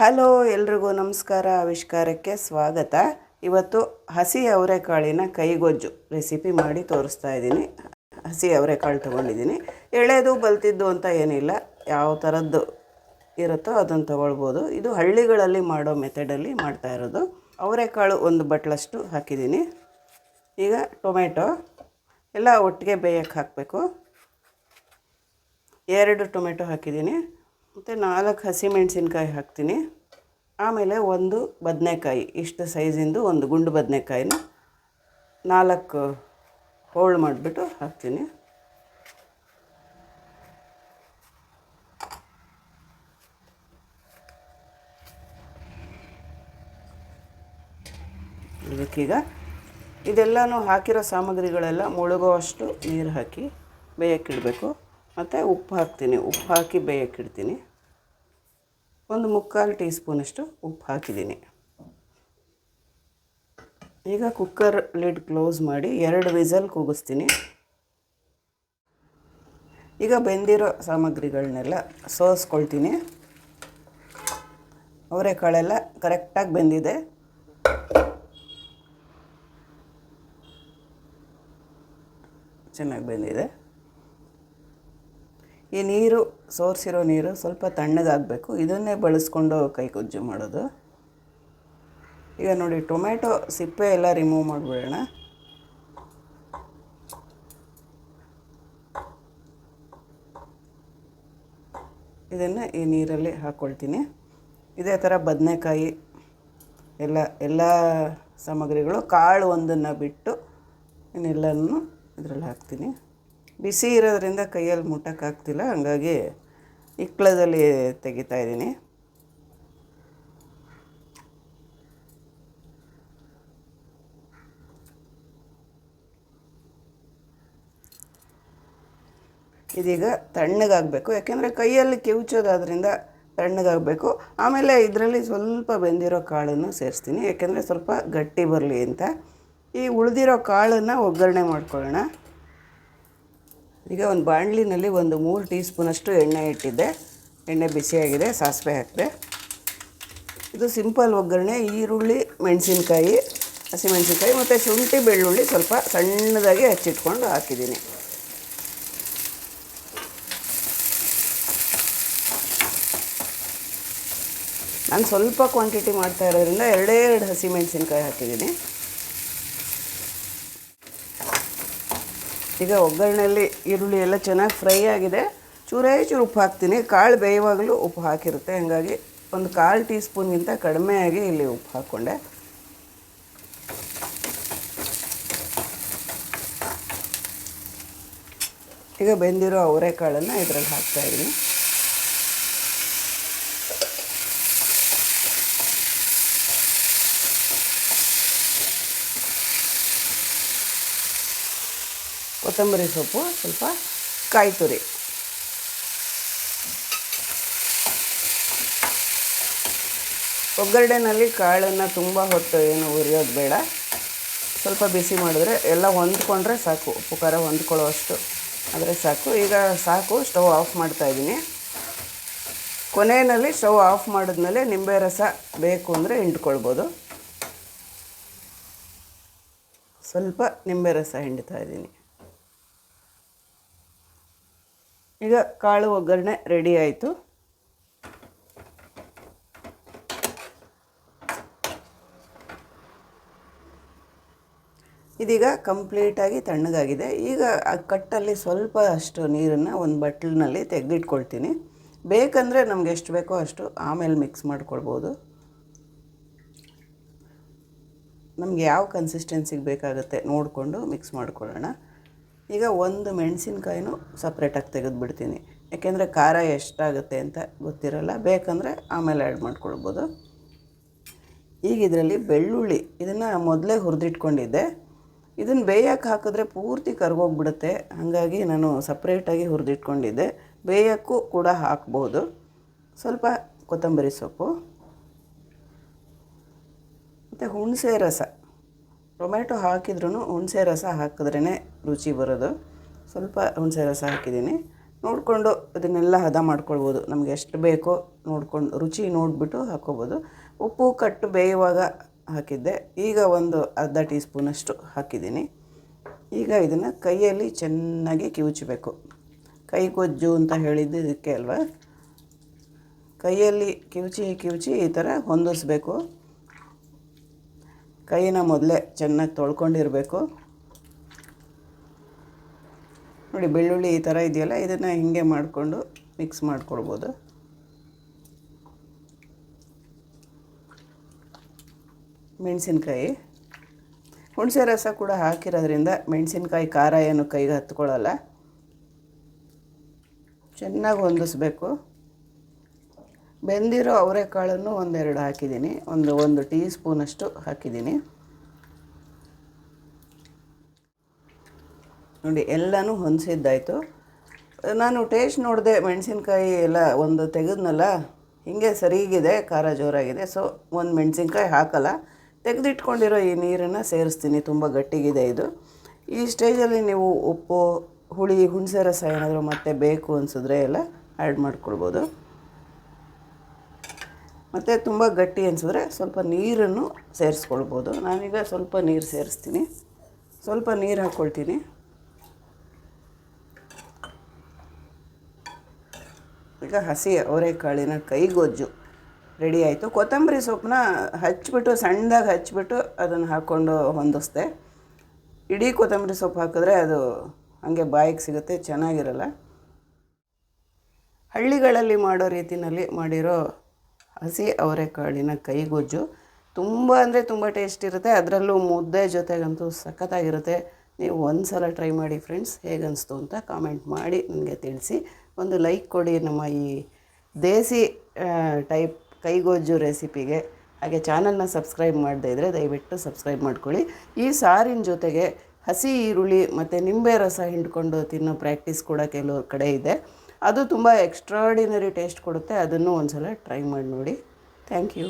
Hello ಎಲ್ರಿಗೂ ನಮಸ್ಕಾರ, ಆವಿಷ್ಕಾರಕ್ಕೆ ಸ್ವಾಗತ. ಇವತ್ತು ಹಸಿ ಅವರೆಕಾಳಿನ ಕೈಗೊಜ್ಜು ರೆಸಿಪಿ ಮಾಡಿ ತೋರಿಸ್ತಾ ಇದ್ದೀನಿ. ಹಸಿ ಅವರೆಕಾಳು ತೊಗೊಂಡಿದ್ದೀನಿ. ಎಳೆದು, ಬಲ್ತಿದ್ದು ಅಂತ ಏನಿಲ್ಲ, ಯಾವ ಥರದ್ದು ಇರುತ್ತೋ ಅದನ್ನು ತೊಗೊಳ್ಬೋದು. ಇದು ಹಳ್ಳಿಗಳಲ್ಲಿ ಮಾಡೋ ಮೆಥಡಲ್ಲಿ ಮಾಡ್ತಾ ಇರೋದು. ಅವರೆಕಾಳು ಒಂದು ಬಟ್ಲಷ್ಟು ಹಾಕಿದ್ದೀನಿ. ಈಗ ಟೊಮೆಟೊ, ಎಲ್ಲ ಒಟ್ಟಿಗೆ ಬೇಯಕ್ಕೆ ಹಾಕಬೇಕು. ಎರಡು ಟೊಮೆಟೊ ಹಾಕಿದ್ದೀನಿ. ಮತ್ತು ನಾಲ್ಕು ಹಸಿಮೆಣಸಿನ್ಕಾಯಿ ಹಾಕ್ತೀನಿ. ಆಮೇಲೆ ಒಂದು ಬದನೆಕಾಯಿ, ಇಷ್ಟು ಸೈಜಿಂದು ಒಂದು ಗುಂಡು ಬದನೆಕಾಯಿನ ನಾಲ್ಕು ಹೋಳು ಮಾಡಿಬಿಟ್ಟು ಹಾಕ್ತೀನಿ. ಇದಕ್ಕೀಗ ಇದೆಲ್ಲನೂ ಹಾಕಿರೋ ಸಾಮಗ್ರಿಗಳೆಲ್ಲ ಮುಳುಗೋವಷ್ಟು ನೀರು ಹಾಕಿ ಬೇಯಕ್ಕಿಡಬೇಕು. ಮತ್ತು ಉಪ್ಪು ಹಾಕ್ತೀನಿ, ಉಪ್ಪು ಹಾಕಿ ಬೇಯಕ್ಕಿಡ್ತೀನಿ. ಒಂದು ಮುಕ್ಕಾಲು ಟೀ ಸ್ಪೂನಷ್ಟು ಉಪ್ಪು ಹಾಕಿದ್ದೀನಿ. ಈಗ ಕುಕ್ಕರ್ ಲಿಡ್ ಕ್ಲೋಸ್ ಮಾಡಿ ಎರಡು ವಿಸಲ್ ಕೂಗಿಸ್ತೀನಿ. ಈಗ ಬೆಂದಿರೋ ಸಾಮಗ್ರಿಗಳನ್ನೆಲ್ಲ ಸೋಸ್ಕೊಳ್ತೀನಿ. ಅವರೆಕಾಳೆಲ್ಲ ಕರೆಕ್ಟಾಗಿ ಬೆಂದಿದೆ. ಚೆನ್ನಾಗಿ ಬೆಂದಿದೆ. ಈ ನೀರು, ಸೋರಿಸಿರೋ ನೀರು ಸ್ವಲ್ಪ ತಣ್ಣಗಾಗಬೇಕು. ಇದನ್ನೇ ಬಳಸ್ಕೊಂಡು ಕೈ ಗೊಜ್ಜು ಮಾಡೋದು. ಈಗ ನೋಡಿ ಟೊಮೆಟೊ ಸಿಪ್ಪೆ ಎಲ್ಲ ರಿಮೂವ್ ಮಾಡಿಬಿಡೋಣ. ಇದನ್ನು ಈ ನೀರಲ್ಲಿ ಹಾಕ್ಕೊಳ್ತೀನಿ ಇದೇ ಥರ ಬದನೆಕಾಯಿ ಎಲ್ಲ ಎಲ್ಲ ಸಾಮಗ್ರಿಗಳು ಕಾಳು ಒಂದನ್ನು ಬಿಟ್ಟು ಇನ್ನೆಲ್ಲನೂ ಇದರಲ್ಲಿ ಹಾಕ್ತೀನಿ. ಬಿಸಿ ಇರೋದ್ರಿಂದ ಕೈಯಲ್ಲಿ ಮುಟ್ಟೋಕ್ಕಾಗ್ತಿಲ್ಲ ಹಾಗಾಗಿ ಇಕ್ಕಳದಲ್ಲಿ ತೆಗಿತಾಯಿದ್ದೀನಿ ಇದೀಗ ತಣ್ಣಗಾಗಬೇಕು. ಯಾಕೆಂದರೆ ಕೈಯಲ್ಲಿ ಕಿವುಚೋದಾದ್ರಿಂದ ತಣ್ಣಗಾಗಬೇಕು. ಆಮೇಲೆ ಇದರಲ್ಲಿ ಸ್ವಲ್ಪ ಬೆಂದಿರೋ ಕಾಳನ್ನು ಸೇರಿಸ್ತೀನಿ. ಯಾಕೆಂದರೆ ಸ್ವಲ್ಪ ಗಟ್ಟಿ ಬರಲಿ ಅಂತ. ಈ ಉಳಿದಿರೋ ಕಾಳನ್ನು ಒಗ್ಗರಣೆ ಮಾಡ್ಕೊಳ್ಳೋಣ. ಈಗ ಒಂದು ಬಾಣಲಿನಲ್ಲಿ ಒಂದು ಮೂರು ಟೀ ಸ್ಪೂನಷ್ಟು ಎಣ್ಣೆ ಇಟ್ಟಿದ್ದೆ. ಎಣ್ಣೆ ಬಿಸಿಯಾಗಿದೆ, ಸಾಸಿವೆ ಹಾಕಿದೆ. ಇದು ಸಿಂಪಲ್ ಒಗ್ಗರಣೆ, ಈರುಳ್ಳಿ, ಮೆಣಸಿನ್ಕಾಯಿ ಹಸಿಮೆಣಸಿನ್ಕಾಯಿ ಮತ್ತು ಶುಂಠಿ ಬೆಳ್ಳುಳ್ಳಿ ಸ್ವಲ್ಪ ಸಣ್ಣದಾಗಿ ಹಚ್ಚಿಟ್ಕೊಂಡು ಹಾಕಿದ್ದೀನಿ. ನಾನು ಸ್ವಲ್ಪ ಕ್ವಾಂಟಿಟಿ ಮಾಡ್ತಾ ಇರೋದ್ರಿಂದ ಎರಡೇ ಎರಡು ಹಸಿಮೆಣಸಿನ್ಕಾಯಿ ಹಾಕಿದ್ದೀನಿ. ಈಗ ಒಗ್ಗರಣೆಯಲ್ಲಿ ಈರುಳ್ಳಿ ಎಲ್ಲ ಚೆನ್ನಾಗಿ ಫ್ರೈ ಆಗಿದೆ. ಚೂರೇ ಚೂರು ಉಪ್ಪು ಹಾಕ್ತೀನಿ. ಕಾಳು ಬೇಯುವಾಗಲೂ ಉಪ್ಪು ಹಾಕಿರುತ್ತೆ. ಹಾಗಾಗಿ ಒಂದು ಕಾಲು ಟೀ ಸ್ಪೂನ್ಗಿಂತ ಕಡಿಮೆಯಾಗಿ ಇಲ್ಲಿ ಉಪ್ಪು ಹಾಕ್ಕೊಂಡೆ. ಈಗ ಬೆಂದಿರೋ ಅವರೆಕಾಳನ್ನು ಇದರಲ್ಲಿ ಹಾಕ್ತಾಯಿದ್ದೀನಿ ಕೊತ್ತಂಬರಿ ಸೊಪ್ಪು, ಸ್ವಲ್ಪ ಕಾಯಿ ತುರಿ. ಒಗ್ಗರಣೆನಲ್ಲಿ ಕಾಳನ್ನು ತುಂಬ ಹೊತ್ತು ಏನು ಉರಿಯೋದು ಬೇಡ. ಸ್ವಲ್ಪ ಬಿಸಿ ಮಾಡಿದ್ರೆ ಎಲ್ಲ ಹೊಂದ್ಕೊಂಡ್ರೆ ಸಾಕು. ಉಪ್ಪು, ಖಾರ ಹೊಂದ್ಕೊಳ್ಳೋಷ್ಟು ಆದರೆ ಸಾಕು. ಈಗ ಸಾಕು, ಸ್ಟವ್ ಆಫ್ ಮಾಡ್ತಾಯಿದ್ದೀನಿ ಕೊನೆಯಲ್ಲಿ ಸ್ಟವ್ ಆಫ್ ಮಾಡಿದ್ಮೇಲೆ ನಿಂಬೆ ರಸ ಬೇಕು ಅಂದರೆ ಹಿಂಡ್ಕೊಳ್ಬೋದು. ಸ್ವಲ್ಪ ನಿಂಬೆ ರಸ ಹಿಂಡ್ತಾ ಇದ್ದೀನಿ. ಈಗ ಕಾಳು ಒಗ್ಗರಣೆ ರೆಡಿ ಆಯಿತು. ಇದೀಗ ಕಂಪ್ಲೀಟಾಗಿ ತಣ್ಣಗಾಗಿದೆ. ಈಗ ಆ ಕಟ್ಟಲ್ಲಿ ಸ್ವಲ್ಪ ಅಷ್ಟು ನೀರನ್ನು ಒಂದು ಬಟ್ಲಿನಲ್ಲಿ ತೆಗೆದಿಟ್ಕೊಳ್ತೀನಿ. ಬೇಕಂದರೆ ನಮ್ಗೆ ಎಷ್ಟು ಬೇಕೋ ಅಷ್ಟು ಆಮೇಲೆ ಮಿಕ್ಸ್ ಮಾಡ್ಕೊಳ್ಬೋದು. ನಮ್ಗೆ ಯಾವ ಕನ್ಸಿಸ್ಟೆನ್ಸಿಗೆ ಬೇಕಾಗುತ್ತೆ ನೋಡಿಕೊಂಡು ಮಿಕ್ಸ್ ಮಾಡ್ಕೊಳ್ಳೋಣ. ಈಗ ಒಂದು ಮೆಣಸಿನ್ಕಾಯಿನೂ ಸಪ್ರೇಟಾಗಿ ತೆಗೆದುಬಿಡ್ತೀನಿ ಯಾಕೆಂದರೆ ಖಾರ ಎಷ್ಟಾಗುತ್ತೆ ಅಂತ ಗೊತ್ತಿರಲ್ಲ, ಬೇಕಂದರೆ ಆಮೇಲೆ ಆ್ಯಡ್ ಮಾಡ್ಕೊಳ್ಬೋದು. ಈಗ ಇದರಲ್ಲಿ ಬೆಳ್ಳುಳ್ಳಿ, ಇದನ್ನು ಮೊದಲೇ ಹುರಿದಿಟ್ಕೊಂಡಿದ್ದೆ. ಇದನ್ನು ಬೇಯಕ್ಕೆ ಹಾಕಿದ್ರೆ ಪೂರ್ತಿ ಕರ್ಗೋಗ್ಬಿಡುತ್ತೆ. ಹಾಗಾಗಿ ನಾನು ಸಪ್ರೇಟಾಗಿ ಹುರಿದಿಟ್ಕೊಂಡಿದ್ದೆ. ಬೇಯಕ್ಕೂ ಕೂಡ ಹಾಕ್ಬೋದು. ಸ್ವಲ್ಪ ಕೊತ್ತಂಬರಿ ಸೊಪ್ಪು, ಮತ್ತು ಹುಣಸೆ ರಸ. ಟೊಮೆಟೊ ಹಾಕಿದ್ರೂ ಹುಣಸೆ ರಸ ಹಾಕಿದ್ರೇ ರುಚಿ ಬರೋದು. ಸ್ವಲ್ಪ ಹುಣಸೆ ರಸ ಹಾಕಿದ್ದೀನಿ. ನೋಡಿಕೊಂಡು ಇದನ್ನೆಲ್ಲ ಹದ ಮಾಡ್ಕೊಳ್ಬೋದು. ನಮಗೆ ಎಷ್ಟು ಬೇಕೋ ನೋಡ್ಕೊಂಡು ರುಚಿ ನೋಡಿಬಿಟ್ಟು ಹಾಕ್ಕೋಬೋದು ಉಪ್ಪು ಕಟ್ಟು ಬೇಯುವಾಗ ಹಾಕಿದ್ದೆ. ಈಗ ಒಂದು ಅರ್ಧ ಟೀ ಸ್ಪೂನಷ್ಟು ಹಾಕಿದ್ದೀನಿ. ಈಗ ಇದನ್ನು ಕೈಯಲ್ಲಿ ಚೆನ್ನಾಗಿ ಕಿವುಚಬೇಕು. ಕೈ ಗೊಜ್ಜು ಅಂತ ಹೇಳಿದ್ದು ಇದಕ್ಕೆ ಅಲ್ವಾ? ಕೈಯಲ್ಲಿ ಕಿವುಚಿ ಕಿವುಚಿ ಈ ಥರ ಹೊಂದಿಸ್ಬೇಕು. ಕೈನ ಮೊದಲೇ ಚೆನ್ನಾಗಿ ತೊಳ್ಕೊಂಡಿರಬೇಕು. ನೋಡಿ ಬೆಳ್ಳುಳ್ಳಿ ಈ ಥರ ಇದೆಯಲ್ಲ, ಇದನ್ನು ಹಿಂಗೆ ಮಾಡಿಕೊಂಡು ಮಿಕ್ಸ್ ಮಾಡ್ಕೊಳ್ಬೋದು. ಮೆಣಸಿನ್ಕಾಯಿ. ಹುಣಸೆ ರಸ ಕೂಡ ಹಾಕಿರೋದ್ರಿಂದ ಮೆಣಸಿನ್ಕಾಯಿ ಖಾರ ಏನು ಕೈಗೆ ಹತ್ಕೊಳ್ಳಲ್ಲ. ಚೆನ್ನಾಗಿ ಹೊಂದಿಸ್ಬೇಕು. ಬೆಂದಿರೋ ಅವರೆಕಾಳನ್ನು ಒಂದೆರಡು ಹಾಕಿದ್ದೀನಿ. ಒಂದು ಒಂದು ಟೀ ಸ್ಪೂನಷ್ಟು ಹಾಕಿದ್ದೀನಿ. ನೋಡಿ, ಎಲ್ಲನೂ ಹೊಂದಿಸಿದ್ದಾಯಿತು ನಾನು ಟೇಸ್ಟ್ ನೋಡಿದೆ, ಮೆಣಸಿನ್ಕಾಯಿ ಎಲ್ಲ ಒಂದು ತೆಗೆದ್ನಲ್ಲ, ಹೀಗೆ ಸರಿಗಿದೆ, ಖಾರ ಜೋರಾಗಿದೆ. ಸೊ, ಒಂದು ಮೆಣಸಿನ್ಕಾಯಿ ಹಾಕಲ್ಲ. ತೆಗೆದಿಟ್ಕೊಂಡಿರೋ ಈ ನೀರನ್ನು ಸೇರಿಸ್ತೀನಿ, ತುಂಬ ಗಟ್ಟಿಗಿದೆ ಇದು. ಈ ಸ್ಟೇಜಲ್ಲಿ ನೀವು ಉಪ್ಪು, ಹುಳಿ, ಹುಣಸೆ ರಸ ಏನಾದರೂ ಮತ್ತೆ ಬೇಕು ಅನಿಸಿದ್ರೆ ಎಲ್ಲ ಆ್ಯಡ್ ಮಾಡ್ಕೊಳ್ಬೋದು. ಮತ್ತು ತುಂಬ ಗಟ್ಟಿ ಅನಿಸಿದ್ರೆ ಸ್ವಲ್ಪ ನೀರನ್ನು ಸೇರಿಸ್ಕೊಳ್ಬೋದು. ನಾನೀಗ ಸ್ವಲ್ಪ ನೀರು ಸೇರಿಸ್ತೀನಿ. ಸ್ವಲ್ಪ ನೀರು ಹಾಕ್ಕೊಳ್ತೀನಿ ಈಗ ಹಸಿ ಅವರೆಕಾಳಿನ ಕೈಗೊಜ್ಜು ರೆಡಿ ಆಯಿತು. ಕೊತ್ತಂಬರಿ ಸೊಪ್ಪನ್ನ ಹಚ್ಬಿಟ್ಟು, ಸಣ್ಣದಾಗಿ ಹಚ್ಚಿಬಿಟ್ಟು ಅದನ್ನು ಹಾಕ್ಕೊಂಡು ಹೊಂದಿಸ್ದೆ. ಇಡೀ ಕೊತ್ತಂಬರಿ ಸೊಪ್ಪು ಹಾಕಿದ್ರೆ ಅದು ಹಾಗೆ ಬಾಯಿಗೆ ಸಿಗುತ್ತೆ, ಚೆನ್ನಾಗಿರಲ್ಲ. ಹಳ್ಳಿಗಳಲ್ಲಿ ಮಾಡೋ ರೀತಿಯಲ್ಲಿ ಮಾಡಿರೋ ಹಸಿ ಅವರೆಕಾಳಿನ ಕೈಗೊಜ್ಜು ತುಂಬ ಅಂದರೆ ತುಂಬ ಟೇಸ್ಟ್ ಇರುತ್ತೆ. ಅದರಲ್ಲೂ ಮುದ್ದೆ ಜೊತೆಗಂತೂ ಸಖತ್ತಾಗಿರುತ್ತೆ. ನೀವು ಒಂದು ಸಲ ಟ್ರೈ ಮಾಡಿ ಫ್ರೆಂಡ್ಸ್ ಹೇಗನ್ನಿಸ್ತು ಅಂತ ಕಾಮೆಂಟ್ ಮಾಡಿ ನನಗೆ ತಿಳಿಸಿ. ಒಂದು ಲೈಕ್ ಕೊಡಿ ನಮ್ಮ ಈ ದೇಸಿ ಟೈಪ್ ಕೈಗೊಜ್ಜು ರೆಸಿಪಿಗೆ. ಹಾಗೆ ಚಾನಲ್ನ ಸಬ್ಸ್ಕ್ರೈಬ್ ಮಾಡದೇ ಇದ್ದರೆ ದಯವಿಟ್ಟು ಸಬ್ಸ್ಕ್ರೈಬ್ ಮಾಡ್ಕೊಳ್ಳಿ. ಈ ಸಾರಿನ ಜೊತೆಗೆ ಹಸಿ ಈರುಳ್ಳಿ ಮತ್ತು ನಿಂಬೆ ರಸ ಹಿಂಡ್ಕೊಂಡು ತಿನ್ನೋ ಪ್ರಾಕ್ಟೀಸ್ ಕೂಡ ಕೆಲವು ಕಡೆ ಇದೆ. ಅದು ತುಂಬ ಎಕ್ಸ್ಟ್ರಾಡಿನರಿ ಟೇಸ್ಟ್ ಕೊಡುತ್ತೆ. ಅದನ್ನು ಒಂದು ಸಲ ಟ್ರೈ ಮಾಡಿ ನೋಡಿ. Thank you